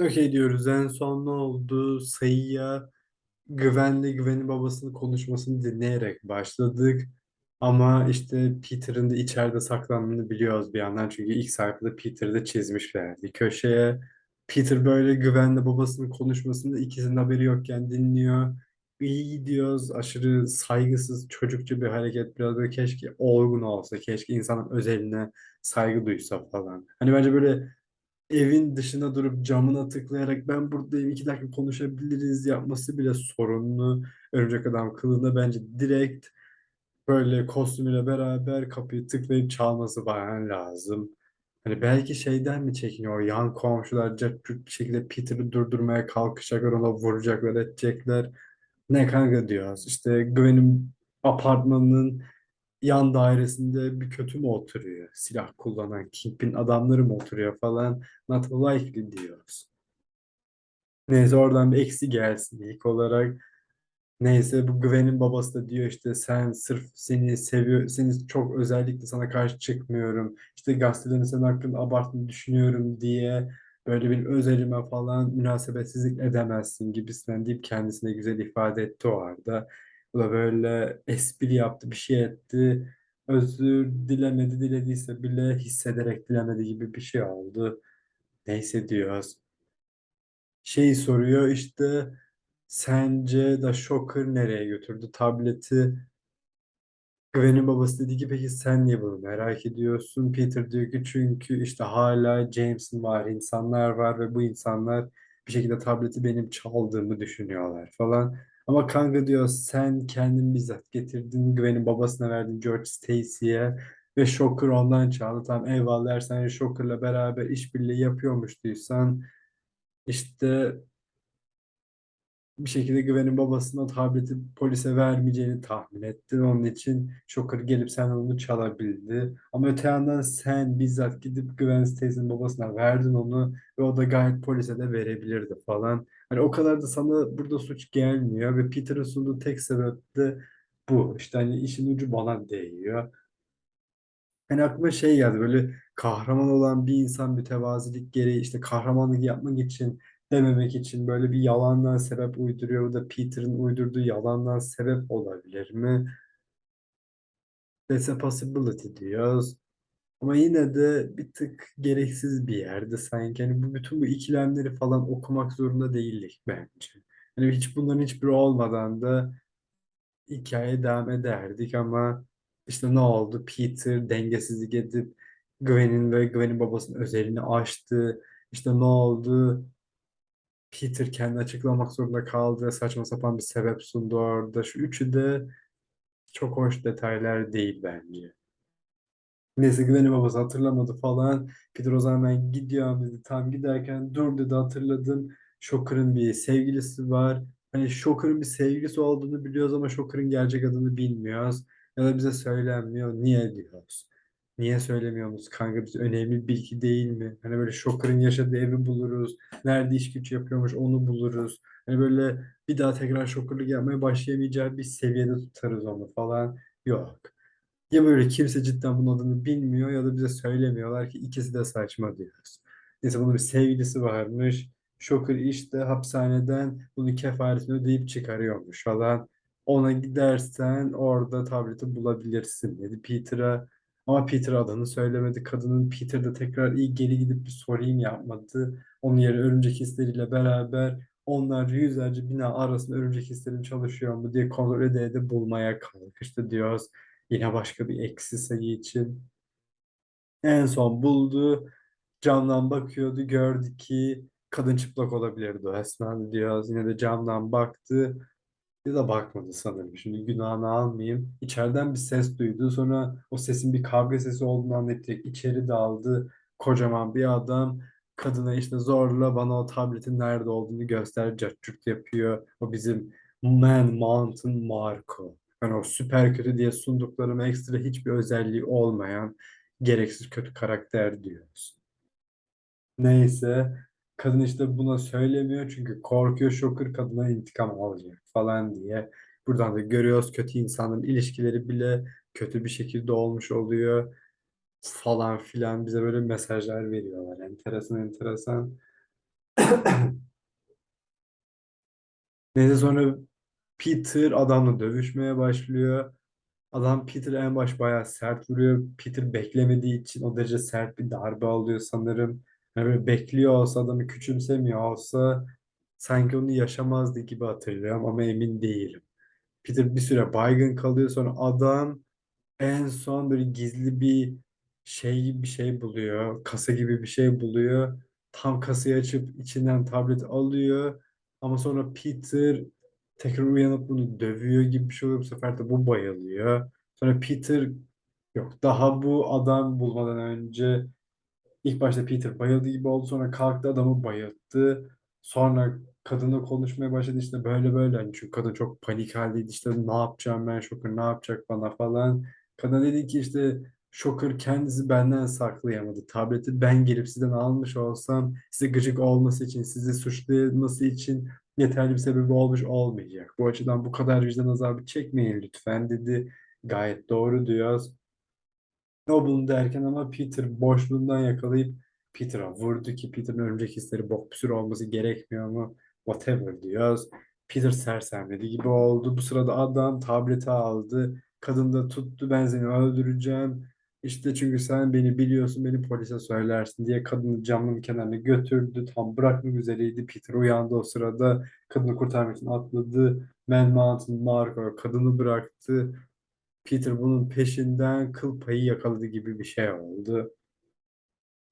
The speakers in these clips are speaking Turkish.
Okey diyoruz. En son ne oldu? Sayıya güvenli güvenin babasının konuşmasını dinleyerek başladık. Ama işte Peter'ın da içeride saklandığını biliyoruz bir yandan. Çünkü ilk sayfada Peter'ı da çizmişlerdi köşeye. Peter böyle güvenli babasının konuşmasını ikisinin haberi yokken dinliyor. İyi gidiyoruz. Aşırı saygısız, çocukça bir hareket. Biraz böyle keşke olgun olsa, keşke insanın özeline saygı duysa falan. Hani bence böyle evin dışına durup camına tıklayarak ben buradayım iki dakika konuşabiliriz yapması bile sorunlu. Örümcek Adam kılığında bence direkt böyle kostümüyle beraber kapıyı tıklayıp çalması falan lazım. Hani belki şeyden mi çekiniyor? Yan komşular cart curt bir şekilde Peter'ı durdurmaya kalkacaklar, ona vuracaklar, edecekler. Ne kanka diyoruz. İşte Gwen'in apartmanının yan dairesinde bir kötü mü oturuyor? Silah kullanan Kingpin adamları mı oturuyor falan? Not likely diyoruz. Neyse oradan bir eksi gelsin ilk olarak. Neyse bu Gwen'in babası da diyor işte sen sırf seni seviyor, seni çok özellikle sana karşı çıkmıyorum. İşte gazetelerin senin hakkında abarttığını düşünüyorum diye böyle bir özelime falan münasebetsizlik edemezsin gibisinden deyip kendisine güzel ifade etti o arada. Bu da böyle espri yaptı, bir şey etti. Özür dilemedi, dilediyse bile hissederek dilemedi gibi bir şey oldu. Neyse diyoruz. Şey soruyor işte sence da Shocker nereye götürdü tableti? Gwen'in babası dedi ki peki sen niye bunu merak ediyorsun? Peter diyor ki çünkü işte hala James'in var, insanlar var ve bu insanlar bir şekilde tableti benim çaldığımı düşünüyorlar falan. Ama kanka diyor sen kendin bizzat getirdin Gwen'in babasına verdin George Stacy'ye ve Shocker ondan çaldı. Tamam eyvallah eğer sen Shocker'la beraber işbirliği yapıyormuştuysan işte bir şekilde güvenin babasına tableti polise vermeyeceğini tahmin etti. Onun için Shocker gelip sen onu çalabildi. Ama öte yandan sen bizzat gidip Gwen Stacy'nin babasına verdin onu ve o da gayet polise de verebilirdi falan. Hani o kadar da sana burada suç gelmiyor ve Peter'ın sunduğu tek sebep de bu. İşte hani işin ucu bana değiyor. Hani aklıma şey geldi böyle kahraman olan bir insan mütevazilik gereği işte kahramanlık yapmak için dememek için böyle bir yalandan sebep uyduruyor. Bu da Peter'ın uydurduğu yalandan sebep olabilir mi? That's a possibility diyoruz. Ama yine de bir tık gereksiz bir yerde sanki. Hani bu bütün bu ikilemleri falan okumak zorunda değildik bence. Hani hiç bunların hiçbiri olmadan da hikaye devam ederdik ama işte ne oldu? Peter dengesizlik edip Gwen'in ve Gwen'in babasının özelini aştı. İşte ne oldu? Peter kendi açıklamak zorunda kaldı. Saçma sapan bir sebep sundu orada. Şu üçü de çok hoş detaylar değil bence. Neyse Gwen'in babası hatırlamadı falan. Peter o zaman ben gidiyorum dedi. Tam giderken dur dedi hatırladım. Shocker'ın bir sevgilisi var. Hani Shocker'ın bir sevgilisi olduğunu biliyoruz ama Shocker'ın gerçek adını bilmiyoruz. Ya da bize söylenmiyor. Niye diyoruz? Niye söylemiyorsunuz kanka? Biz önemli bilgi değil mi? Hani böyle Shocker'ın yaşadığı evi buluruz. Nerede iş güç yapıyormuş onu buluruz. Hani böyle bir daha tekrar Shocker'lık yapmaya başlayamayacağı bir seviyede tutarız onu falan. Yok. Ya böyle kimse cidden bunun adını bilmiyor ya da bize söylemiyorlar ki ikisi de saçma diyoruz. Neyse bunun bir sevgilisi varmış. Shocker işte hapishaneden bunu kefaretini ödeyip çıkarıyormuş falan. Ona gidersen orada tableti bulabilirsin dedi Peter'a. Ama Peter adını söylemedi. Kadının Peter'da tekrar iyi geri gidip bir sorayım yapmadı. Onun yerine örümcek hisleriyle beraber onlar yüzlerce bina arasında örümcek hislerin çalışıyor mu diye kontrol ede ede bulmaya kalkıştı diyoruz. Yine başka bir eksi sayı için. En son buldu. Camdan bakıyordu. Gördü ki kadın çıplak olabilirdi o esnada diyor. Yine de camdan baktı. Ya da bakmadı sanırım. Şimdi günahını almayayım. İçeriden bir ses duydu. Sonra o sesin bir kavga sesi olduğunu direkt içeri daldı. Kocaman bir adam kadına işte zorla bana o tabletin nerede olduğunu göster. Cart yapıyor. O bizim Man Mountain Marco. Yani o süper kötü diye sunduklarım ekstra hiçbir özelliği olmayan gereksiz kötü karakter diyoruz. Neyse. Kadın işte buna söylemiyor çünkü korkuyor Shocker kadına intikam alacak falan diye. Buradan da görüyoruz kötü insanların ilişkileri bile kötü bir şekilde olmuş oluyor falan filan bize böyle mesajlar veriyorlar. Enteresan enteresan. Neyse sonra Peter adamla dövüşmeye başlıyor. Adam Peter en baş bayağı sert vuruyor. Peter beklemediği için o derece sert bir darbe alıyor sanırım. Yani bekliyor olsa adamı küçümsemiyor olsa sanki onu yaşamazdı gibi hatırlıyorum ama emin değilim. Peter bir süre baygın kalıyor sonra adam en son böyle gizli bir şey gibi bir şey buluyor. Kasa gibi bir şey buluyor. Tam kasayı açıp içinden tablet alıyor. Ama sonra Peter tekrar uyanıp bunu dövüyor gibi bir şey oluyor. Bu sefer de bu bayılıyor. Sonra Peter yok daha bu adam bulmadan önce İlk başta Peter bayıldı gibi oldu. Sonra kalktı adamı bayılttı. Sonra kadınla konuşmaya başladı işte böyle böyle. Hani çünkü kadın çok panik haldeydi işte ne yapacağım ben Shocker ne yapacak bana falan. Kadın dedi ki işte Shocker kendisi benden saklayamadı. Tableti ben gelip sizden almış olsam size gıcık olması için, sizi suçlaması için yeterli bir sebebi olmuş olmayacak. Bu açıdan bu kadar vicdan azabı çekmeyin lütfen dedi. Gayet doğru diyor. Noble derken ama Peter boşluğundan yakalayıp Peter'a vurdu ki Peter'ın örümcek hisleri bok sürü olması gerekmiyor mu? Whatever diyoruz. Peter sersemledi gibi oldu. Bu sırada adam tableti aldı. Kadın da tuttu ben seni öldüreceğim. İşte çünkü sen beni biliyorsun beni polise söylersin diye kadını camın kenarına götürdü. Tam bırakmak üzereydi. Peter uyandı o sırada. Kadını kurtarmak için atladı. Man Mountain Marco kadını bıraktı. Peter bunun peşinden kıl payı yakaladı gibi bir şey oldu.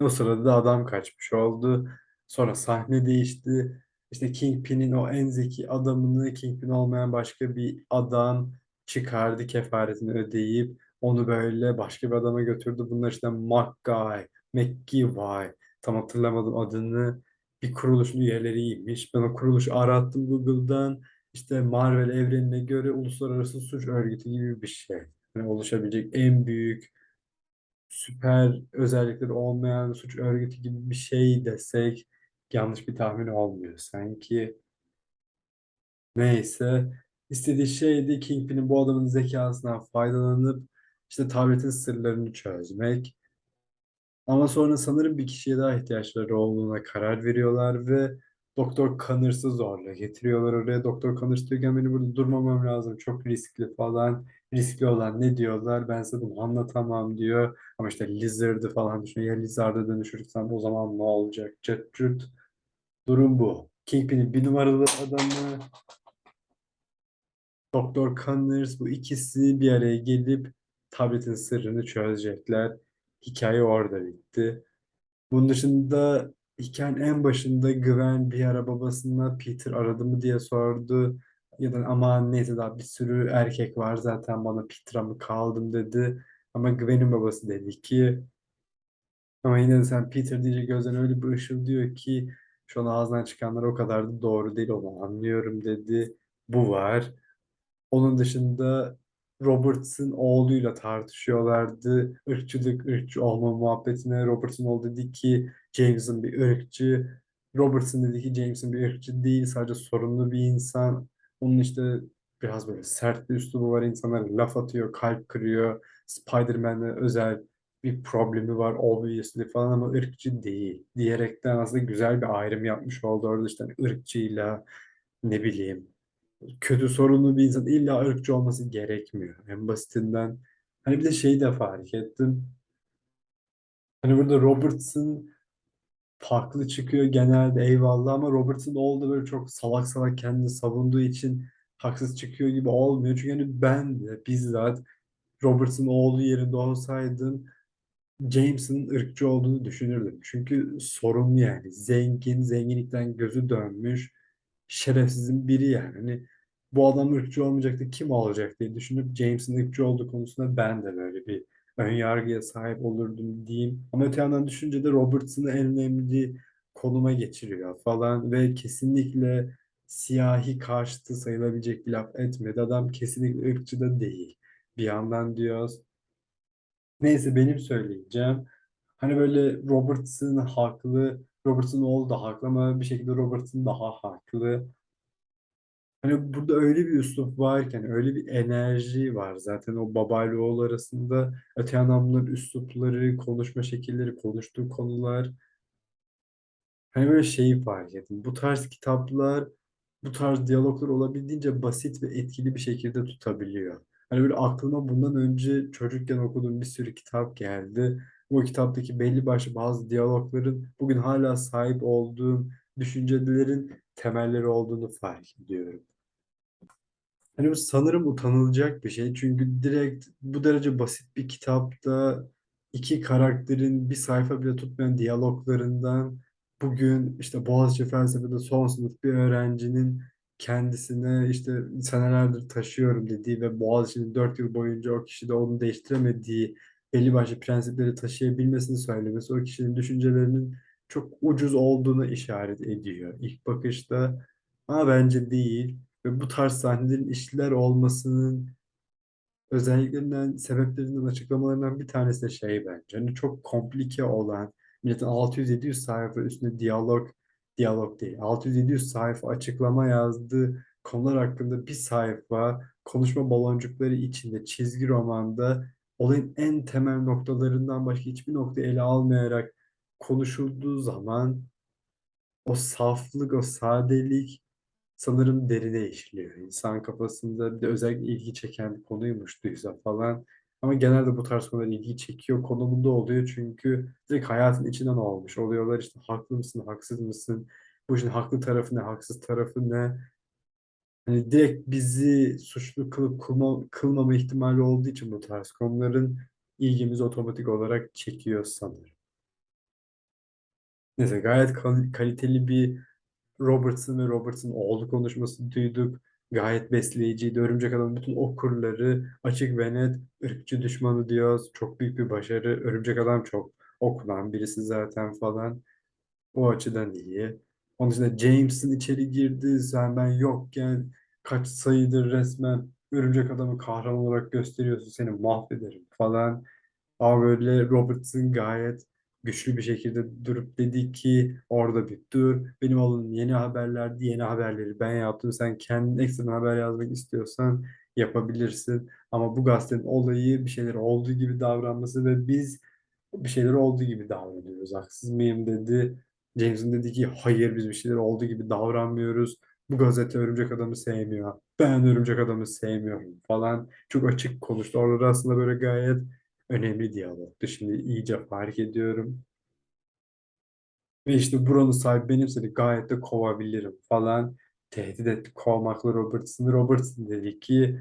O sırada da adam kaçmış oldu. Sonra sahne değişti. İşte Kingpin'in o en zeki adamını Kingpin olmayan başka bir adam çıkardı kefaretini ödeyip onu böyle başka bir adama götürdü. Bunlar işte McGuy, McGivy tam hatırlamadım adını bir kuruluşun üyeleriymiş. Ben o kuruluşu arattım Google'dan. İşte Marvel evrenine göre uluslararası suç örgütü gibi bir şey. Yani oluşabilecek en büyük süper özellikleri olmayan suç örgütü gibi bir şey desek yanlış bir tahmin olmuyor sanki. Neyse. istediği şeydi Kingpin'in bu adamın zekasından faydalanıp işte tabletin sırlarını çözmek. Ama sonra sanırım bir kişiye daha ihtiyaçları olduğuna karar veriyorlar ve Doktor Connors'ı zorla getiriyorlar oraya. Doktor Connors diyor ki benim burada durmamam lazım. Çok riskli falan. Riskli olan ne diyorlar? Ben size bunu anlatamam diyor. Ama işte Lizard'ı falan düşünüyor. Ya Lizard'a dönüşürsem o zaman ne olacak? Cırt. Durum bu. Kingpin'in bir numaralı adamı Doktor Connors bu ikisi bir araya gelip tabletin sırrını çözecekler. Hikaye orada bitti. Bunun dışında hikayenin en başında Gwen bir ara babasına Peter aradı mı diye sordu. Ya da aman neyse daha bir sürü erkek var zaten bana Peter'a mı kaldım dedi. Ama Gwen'in babası dedi ki ama yine de sen Peter deyince gözden öyle bir ışıl diyor ki şu an ağzından çıkanlar o kadar da doğru değil onu anlıyorum dedi. Bu var. Onun dışında Roberts'ın oğluyla tartışıyorlardı. Irkçılık, ırkçı olma muhabbetine. Roberts'ın oğlu dedi ki James'in bir ırkçı. Robertson dedi ki James'in bir ırkçı değil. Sadece sorunlu bir insan. Onun işte biraz böyle sert bir üslubu var. İnsanlara laf atıyor, kalp kırıyor. Spider-Man'le özel bir problemi var obviously falan ama ırkçı değil diyerekten aslında güzel bir ayrım yapmış oldu orada işte hani ırkçıyla ne bileyim kötü sorunlu bir insan illa ırkçı olması gerekmiyor. En basitinden. Hani bir de şeyi de fark ettim. Hani burada Robertson farklı çıkıyor genelde eyvallah ama Robertson oldu böyle çok salak salak kendini savunduğu için haksız çıkıyor gibi olmuyor. Çünkü hani ben de bizzat Robertson oğlu yerinde olsaydım James'in ırkçı olduğunu düşünürdüm. Çünkü sorunlu yani. Zengin, zenginlikten gözü dönmüş şerefsizin biri yani. Hani bu adam ırkçı olmayacaktı kim olacak diye düşünüp James'in ırkçı olduğu konusunda ben de böyle bir ön yargıya sahip olurdum diyeyim. Ama öte yandan düşünce de Robertson'ı en önemli konuma geçiriyor falan ve kesinlikle siyahi karşıtı sayılabilecek bir laf etmedi. Adam kesinlikle ırkçı da değil. Bir yandan diyoruz. Neyse benim söyleyeceğim. Hani böyle Robertson haklı, Robertson oğlu da haklı ama bir şekilde Robertson daha haklı. Hani burada öyle bir üslup varken, öyle bir enerji var zaten o babayla oğul arasında. Öte yandan üslupları, konuşma şekilleri, konuştuğu konular. Hani böyle şeyi fark ettim. Bu tarz kitaplar, bu tarz diyaloglar olabildiğince basit ve etkili bir şekilde tutabiliyor. Hani böyle aklıma bundan önce çocukken okuduğum bir sürü kitap geldi. Bu kitaptaki belli başlı bazı diyalogların bugün hala sahip olduğum düşüncelerin temelleri olduğunu fark ediyorum. Hani sanırım utanılacak bir şey. Çünkü direkt bu derece basit bir kitapta iki karakterin bir sayfa bile tutmayan diyaloglarından bugün işte Boğaziçi Felsefe'de son sınıf bir öğrencinin kendisine işte senelerdir taşıyorum dediği ve Boğaziçi'nin dört yıl boyunca o kişide onu değiştiremediği belli başlı prensipleri taşıyabilmesini söylemesi o kişinin düşüncelerinin çok ucuz olduğunu işaret ediyor ilk bakışta. Ama bence değil. Ve bu tarz sahnelerin işler olmasının özelliklerinden, sebeplerinden, açıklamalarından bir tanesi de şey bence. Hani çok komplike olan, milletin 600-700 sayfa üstünde diyalog, diyalog değil, 600-700 sayfa açıklama yazdığı konular hakkında bir sayfa konuşma baloncukları içinde çizgi romanda olayın en temel noktalarından başka hiçbir nokta ele almayarak konuşulduğu zaman o saflık, o sadelik sanırım derine işliyor. İnsan kafasında bir de özellikle ilgi çeken bir konuymuş duysa falan. Ama genelde bu tarz konular ilgi çekiyor konumunda oluyor çünkü direkt hayatın içinden olmuş. Oluyorlar işte haklı mısın, haksız mısın? Bu işin haklı tarafı ne, haksız tarafı ne? Hani direkt bizi suçlu kılıp kılma, kılmama ihtimali olduğu için bu tarz konuların ilgimizi otomatik olarak çekiyor sanırım. Neyse gayet kal- kaliteli bir Robertson ve Robertson oğlu konuşması duyduk. Gayet besleyiciydi. Örümcek Adam'ın bütün okurları açık ve net ırkçı düşmanı diyoruz. Çok büyük bir başarı. Örümcek Adam çok okunan birisi zaten falan. O açıdan iyi. Onun dışında James'in içeri girdi. Sen ben yokken kaç sayıdır resmen Örümcek Adam'ı kahraman olarak gösteriyorsun. Seni mahvederim falan. Ama böyle Robertson gayet güçlü bir şekilde durup dedi ki orada bir dur. Benim oğlum yeni haberlerdi. Yeni haberleri ben yaptım. Sen kendin ekstra haber yazmak istiyorsan yapabilirsin. Ama bu gazetenin olayı bir şeyler olduğu gibi davranması ve biz bir şeyler olduğu gibi davranıyoruz. Haksız mıyım dedi. James'in dedi ki hayır biz bir şeyler olduğu gibi davranmıyoruz. Bu gazete Örümcek Adam'ı sevmiyor. Ben Örümcek Adam'ı sevmiyorum falan. Çok açık konuştu. Orada aslında böyle gayet önemli diyalogtu. Şimdi iyice fark ediyorum. Ve işte buranın sahibi benimse de gayet de kovabilirim falan. Tehdit etti kovmakla Robertson. Robertson dedi ki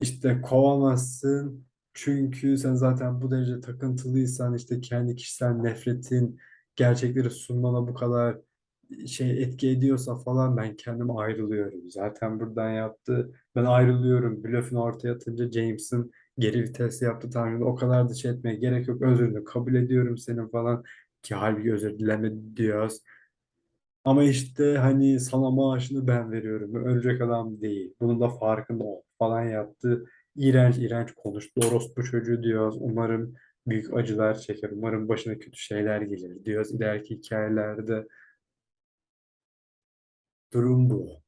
işte kovamazsın çünkü sen zaten bu derece takıntılıysan işte kendi kişisel nefretin gerçekleri sunmana bu kadar şey etki ediyorsa falan ben kendim ayrılıyorum. Zaten buradan yaptı. Ben ayrılıyorum. Blöfünü ortaya atınca James'in geri vites yaptı. Tanrım o kadar da şey etmeye gerek yok. Özrünü kabul ediyorum senin falan. Ki halbuki özür dileme diyoruz. Ama işte hani sana maaşını ben veriyorum. Ölecek adam değil. Bunun da farkında ol falan yaptı. İğrenç iğrenç konuştu. Orospu çocuğu diyoruz. Umarım büyük acılar çeker. Umarım başına kötü şeyler gelir diyoruz. İleriki hikayelerde durum bu.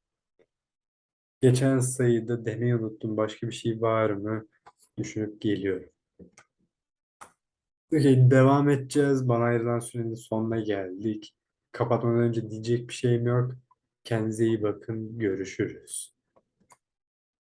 Geçen sayıda demeyi unuttum. Başka bir şey var mı? Düşünüp geliyorum. Okey, devam edeceğiz. Bana ayrılan sürenin sonuna geldik. Kapatmadan önce diyecek bir şeyim yok. Kendinize iyi bakın. Görüşürüz.